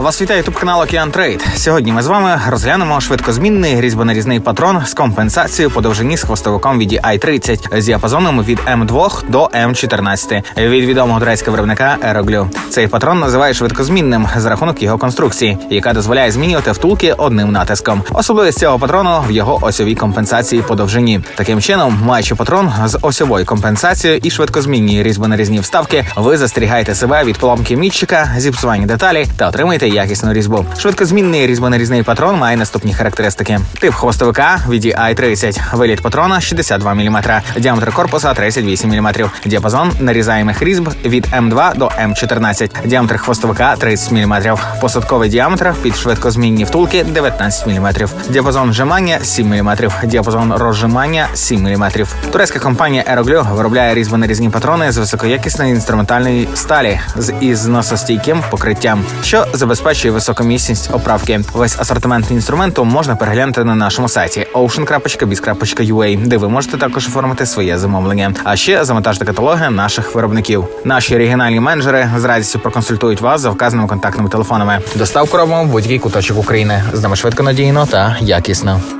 Вас вітає ютуб канал Океан Трейд. Сьогодні ми з вами розглянемо швидкозмінний різьбонарізний патрон з компенсацією по довжині з хвостовиком від i30 з діапазоном від М2 до М14 від відомого турецького виробника Aeroglue. Цей патрон називають швидкозмінним за рахунок його конструкції, яка дозволяє змінювати втулки одним натиском. Особливість цього патрону в його осьовій компенсації по довжині. Таким чином, маючи патрон з осьовою компенсацією і швидкозмінні різьбонарізні вставки, ви застерігаєте себе від поломки мітчика, зіпсування деталі та отримаєте якісну різьбу. Швидкозмінний різьбонарізний патрон має наступні характеристики: тип хвостовика VDI 30, виліт патрона 62 мм, діаметр корпуса 38 мм, діапазон нарізаємих різьб від М2 до М14, діаметр хвостовика 30 мм, посадковий діаметр під швидкозмінні втулки 19 мм, діапазон вжимання 7 мм, діапазон розжимання 7 мм. Турецька компанія Aeroglue виробляє різьбонарізні патрони з високоякісної інструментальної сталі з із носостійким покриттям, що забезпечує високу міцність оправки. Весь асортимент інструменту можна переглянути на нашому сайті ocean.biz.ua, де ви можете також оформити своє замовлення. А ще завантажте каталоги наших виробників. Наші регіональні менеджери з радістю проконсультують вас за вказаними контактними телефонами. Доставку робимо в будь-який куточок України. З нами швидко надійно та якісно.